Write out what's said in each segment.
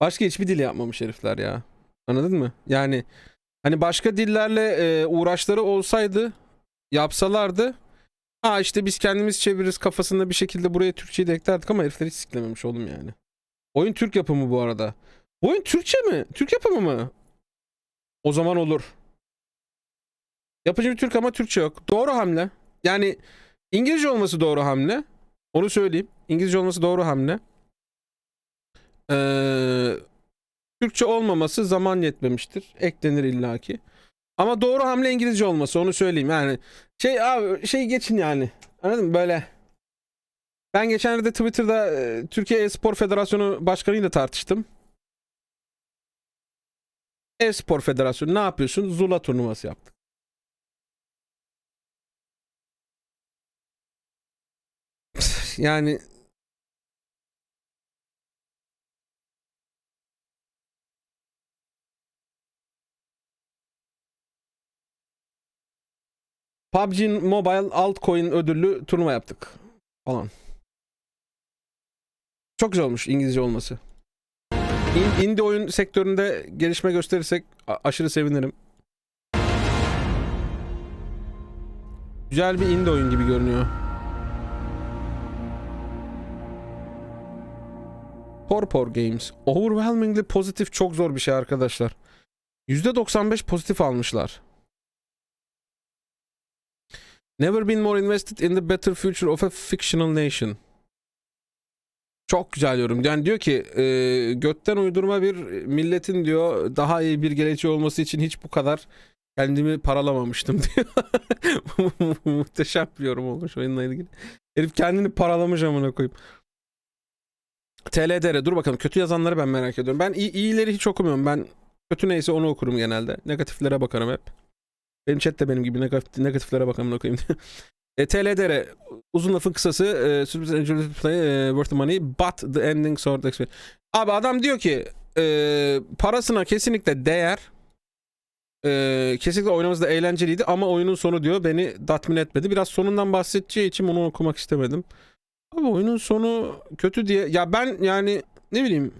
Başka hiçbir dil yapmamış herifler ya. Anladın mı? Yani hani başka dillerle e, uğraşları olsaydı yapsalardı ha işte biz kendimiz çeviririz kafasında bir şekilde buraya Türkçeyi de eklerdik ama herifler hiç siklememiş oğlum yani. Oyun Türk yapımı bu arada. Bu oyun Türkçe mi? Türk yapımı mı? O zaman olur. Yapıcı bir Türk ama Türkçe yok. Doğru hamle. Yani İngilizce olması doğru hamle. Onu söyleyeyim. İngilizce olması doğru hamle. Ee, Türkçe olmaması zaman yetmemiştir. Eklenir illaki. Ama doğru hamle İngilizce olması onu söyleyeyim. Yani şey abi şey geçin yani. Anladın mı? Böyle ben geçenlerde Twitter'da e, Türkiye Espor Federasyonu Başkanı'yla tartıştım. Espor Federasyonu ne yapıyorsun? Zula turnuvası yaptık. Yani PUBG Mobile altcoin ödüllü turnuva yaptık falan. Çok güzel olmuş İngilizce olması. İn- indie oyun sektöründe gelişme gösterirsek aşırı sevinirim. Güzel bir indie oyun gibi görünüyor. Torpor Games. Overwhelmingly pozitif çok zor bir şey arkadaşlar. %95 pozitif almışlar. Never been more invested in the better future of a fictional nation. Çok güzel yorum. Yani diyor ki e, götten uydurma bir milletin diyor daha iyi bir geleceği olması için hiç bu kadar kendimi paralamamıştım diyor. Muhteşem bir yorum olmuş oyunla ilgili. Herif kendini paralamış amına koyayım. TLDR dur bakalım kötü yazanları ben merak ediyorum. Ben iyi, iyileri hiç okumuyorum. Ben kötü neyse onu okurum genelde. Negatiflere bakarım hep. Benim chat de benim gibi negatif, negatiflere bakalım okuyayım diye. E, TLDR uzun lafın kısası e, e, worth the money but the ending sort experience. Abi adam diyor ki e, parasına kesinlikle değer. E, kesinlikle oynaması da eğlenceliydi ama oyunun sonu diyor beni tatmin etmedi. Biraz sonundan bahsedeceği için onu okumak istemedim. Abi oyunun sonu kötü diye ya ben yani ne bileyim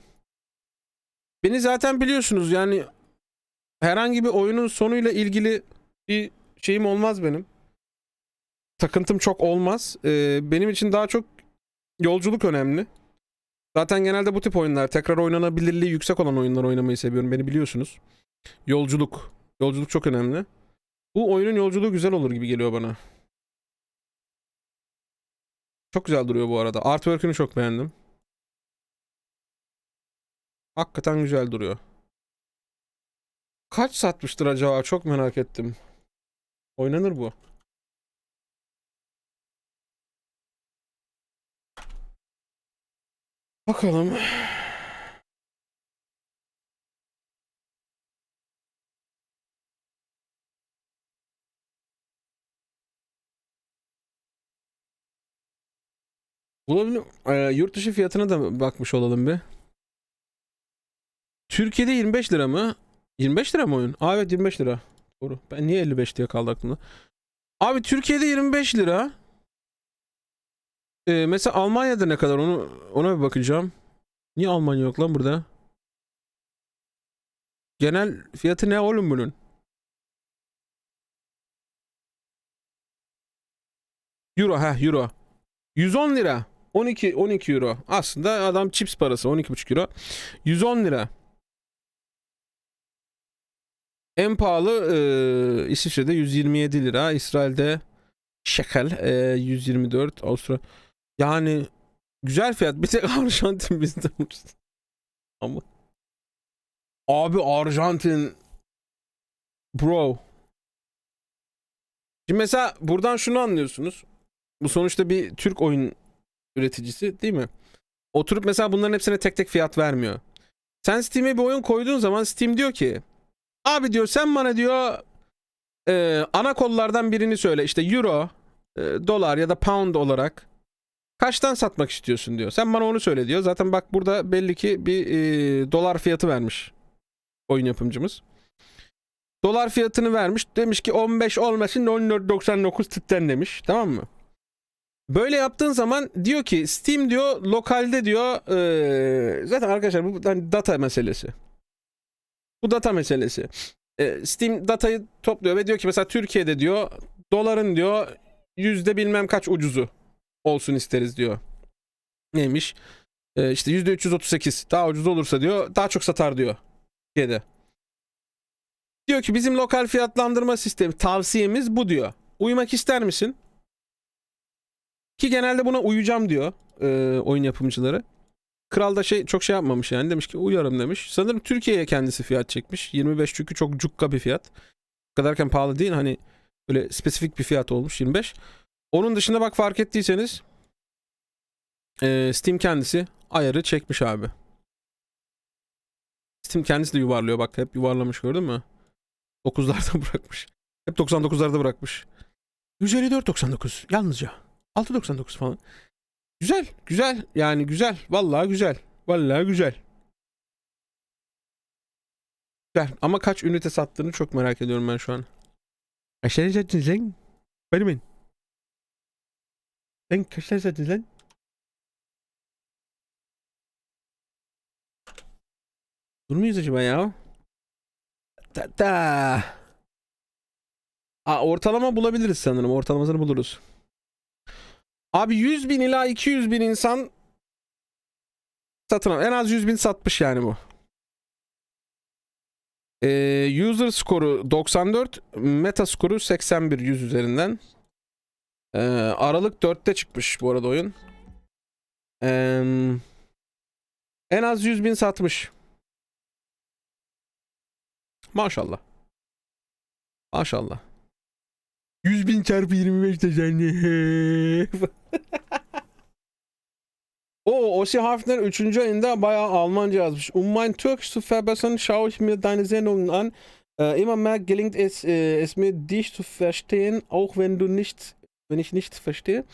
beni zaten biliyorsunuz yani herhangi bir oyunun sonuyla ilgili bir şeyim olmaz benim. Takıntım çok olmaz. Ee, benim için daha çok yolculuk önemli. Zaten genelde bu tip oyunlar tekrar oynanabilirliği yüksek olan oyunlar oynamayı seviyorum. Beni biliyorsunuz. Yolculuk. Yolculuk çok önemli. Bu oyunun yolculuğu güzel olur gibi geliyor bana. Çok güzel duruyor bu arada. Artwork'ünü çok beğendim. Hakikaten güzel duruyor. Kaç satmıştır acaba? Çok merak ettim. Oynanır bu. Bakalım. Bulabilir, e, yurt dışı fiyatına da bakmış olalım bir. Türkiye'de 25 lira mı? 25 lira mı oyun? Aa evet 25 lira. Doğru. Ben niye 55 diye kaldı aklımda? Abi Türkiye'de 25 lira. Ee, mesela Almanya'da ne kadar onu ona bir bakacağım. Niye Almanya yok lan burada? Genel fiyatı ne oğlum bunun? Euro ha euro. 110 lira. 12 12 euro. Aslında adam chips parası 12,5 euro. 110 lira. En pahalı e, İsviçre'de 127 lira. İsrail'de şekel e, 124. Avusturya. Yani güzel fiyat. Bir tek Arjantin bizden ucuz. Ama Abi Arjantin bro. Şimdi mesela buradan şunu anlıyorsunuz. Bu sonuçta bir Türk oyun üreticisi değil mi? Oturup mesela bunların hepsine tek tek fiyat vermiyor. Sen Steam'e bir oyun koyduğun zaman Steam diyor ki Abi diyor sen bana diyor e, ana kollardan birini söyle. İşte euro, e, dolar ya da pound olarak kaçtan satmak istiyorsun diyor. Sen bana onu söyle diyor. Zaten bak burada belli ki bir e, dolar fiyatı vermiş oyun yapımcımız. Dolar fiyatını vermiş. Demiş ki 15 olmasın 14.99 titten demiş. Tamam mı? Böyle yaptığın zaman diyor ki Steam diyor lokalde diyor eee, zaten arkadaşlar bu hani data meselesi. Bu data meselesi. Eee, Steam datayı topluyor ve diyor ki mesela Türkiye'de diyor doların diyor yüzde bilmem kaç ucuzu olsun isteriz diyor. Neymiş? Eee işte yüzde 338 daha ucuz olursa diyor daha çok satar diyor Türkiye'de. Diyor ki bizim lokal fiyatlandırma sistemi tavsiyemiz bu diyor. Uymak ister misin? Ki genelde buna uyacağım diyor e, oyun yapımcıları. Kral da şey çok şey yapmamış yani demiş ki uyarım demiş. Sanırım Türkiye'ye kendisi fiyat çekmiş. 25 çünkü çok cukka bir fiyat. Bu kadarken pahalı değil hani böyle spesifik bir fiyat olmuş 25. Onun dışında bak fark ettiyseniz e, Steam kendisi ayarı çekmiş abi. Steam kendisi de yuvarlıyor bak hep yuvarlamış gördün mü? 9'larda bırakmış. Hep 99'larda bırakmış. 154.99 yalnızca. 6.99 falan. Güzel, güzel. Yani güzel. Vallahi güzel. Vallahi güzel. Güzel. Ama kaç ünite sattığını çok merak ediyorum ben şu an. Kaç tane sattınız lan? Benim. Sen kaç tane sattınız lan? Dur muyuz acaba ya? Da da. Aa, ortalama bulabiliriz sanırım. Ortalamasını buluruz. Abi 100 bin ila 200 bin insan satın al. En az 100 bin satmış yani bu. Ee, user skoru 94, meta skoru 81 100 üzerinden. Ee, Aralık 4'te çıkmış bu arada oyun. Ee, en az 100 bin satmış. Maşallah. Maşallah. 100 bin çarpı 25 de sen. O Ossi Hafner 3. ayında bayağı Almanca yazmış. Um mein Türkisch zu verbessern, schaue ich mir deine Sendungen an. Äh, immer mehr gelingt es, äh, es mir, dich zu verstehen, auch wenn du nicht, wenn ich nichts verstehe.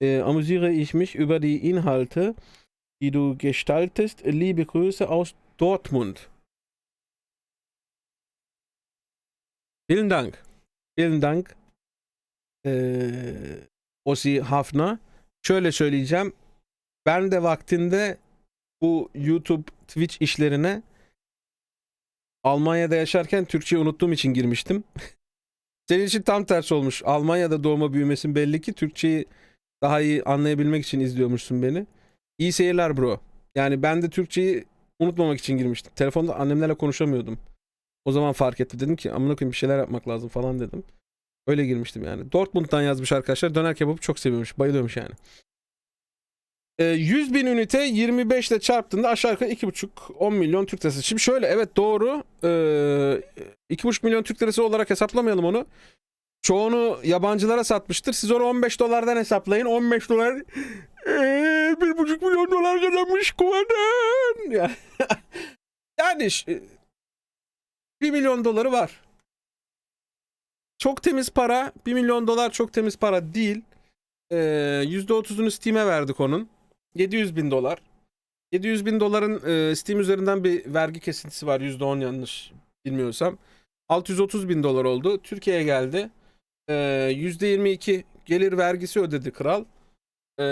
Äh, amüsiere ich mich über die Inhalte, die du gestaltest. Liebe Grüße aus Dortmund. Vielen Dank. Vielen Dank. Ee, Osi Hafna. Şöyle söyleyeceğim. Ben de vaktinde bu YouTube, Twitch işlerine Almanya'da yaşarken Türkçeyi unuttuğum için girmiştim. Senin için tam tersi olmuş. Almanya'da doğma büyümesin belli ki Türkçeyi daha iyi anlayabilmek için izliyormuşsun beni. İyi seyirler bro. Yani ben de Türkçeyi unutmamak için girmiştim. Telefonda annemlerle konuşamıyordum. O zaman fark ettim. Dedim ki amına koyayım bir şeyler yapmak lazım falan dedim. Öyle girmiştim yani. Dortmund'dan yazmış arkadaşlar. Döner kebabı çok seviyormuş. Bayılıyormuş yani. Ee, 100 bin ünite 25 ile çarptığında aşağı yukarı 2,5-10 milyon Türk lirası. Şimdi şöyle evet doğru. Ee, 2,5 milyon Türk lirası olarak hesaplamayalım onu. Çoğunu yabancılara satmıştır. Siz onu 15 dolardan hesaplayın. 15 dolar ee, 1,5 milyon dolar kazanmış kuvadan. Yani, yani ş- 1 milyon doları var. Çok temiz para. 1 milyon dolar çok temiz para değil. Ee, %30'unu Steam'e verdik onun. 700 bin dolar. 700 bin doların e, Steam üzerinden bir vergi kesintisi var. %10 yanlış bilmiyorsam. 630 bin dolar oldu. Türkiye'ye geldi. Ee, %22 gelir vergisi ödedi kral. Ee,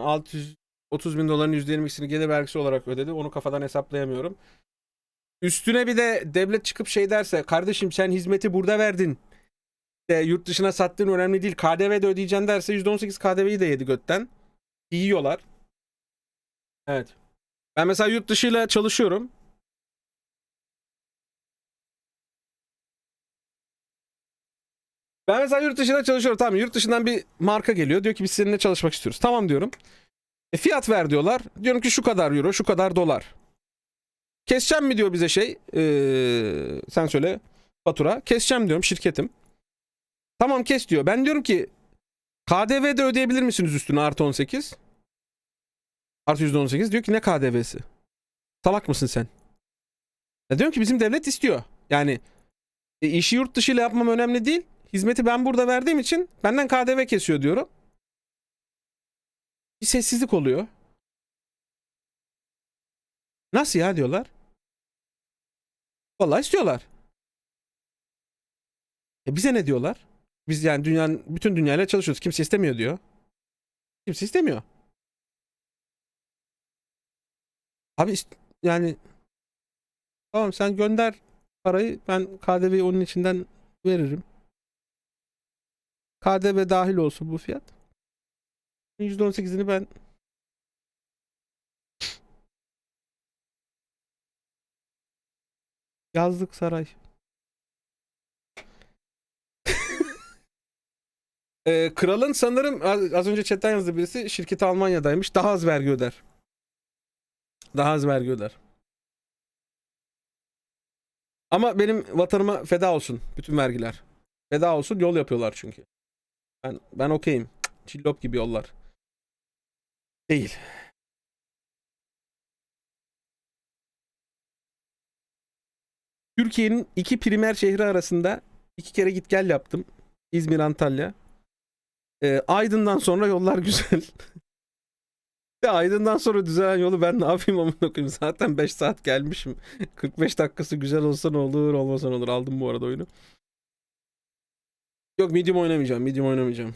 630 bin doların %22'sini gelir vergisi olarak ödedi. Onu kafadan hesaplayamıyorum. Üstüne bir de devlet çıkıp şey derse kardeşim sen hizmeti burada verdin. De, yurt dışına sattığın önemli değil. KDV de ödeyeceksin derse %18 KDV'yi de yedi götten. Yiyorlar. Evet. Ben mesela yurt dışıyla çalışıyorum. Ben mesela yurt dışında çalışıyorum. Tamam yurt dışından bir marka geliyor. Diyor ki biz seninle çalışmak istiyoruz. Tamam diyorum. E, fiyat ver diyorlar. Diyorum ki şu kadar euro, şu kadar dolar. Keseceğim mi diyor bize şey. Ee, sen söyle fatura. Keseceğim diyorum şirketim. Tamam kes diyor. Ben diyorum ki KDV de ödeyebilir misiniz üstüne artı 18? Artı %18. Diyor ki ne KDV'si? Salak mısın sen? Ya diyorum ki bizim devlet istiyor. Yani e, işi yurt dışıyla yapmam önemli değil. Hizmeti ben burada verdiğim için benden KDV kesiyor diyorum. Bir sessizlik oluyor. Nasıl ya diyorlar. Vallahi istiyorlar. E bize ne diyorlar? Biz yani dünyanın bütün dünyayla çalışıyoruz. Kimse istemiyor diyor. Kimse istemiyor. Abi yani tamam sen gönder parayı ben KDV'yi onun içinden veririm. KDV dahil olsun bu fiyat. %18'ini ben yazlık saray. Ee, kralın sanırım az, az önce chatten yazdı birisi şirketi Almanya'daymış. Daha az vergi öder. Daha az vergi öder. Ama benim vatanıma feda olsun bütün vergiler. Feda olsun yol yapıyorlar çünkü. Ben ben okeyim. Cillop gibi yollar. Değil. Türkiye'nin iki primer şehri arasında iki kere git gel yaptım. İzmir, Antalya. Ee, Aydın'dan sonra yollar güzel. Ya Aydın'dan sonra düzelen yolu ben ne yapayım amına koyayım. Zaten 5 saat gelmişim. 45 dakikası güzel olsa ne olur, olmasa ne olur. Aldım bu arada oyunu. Yok medium oynamayacağım. Medium oynamayacağım.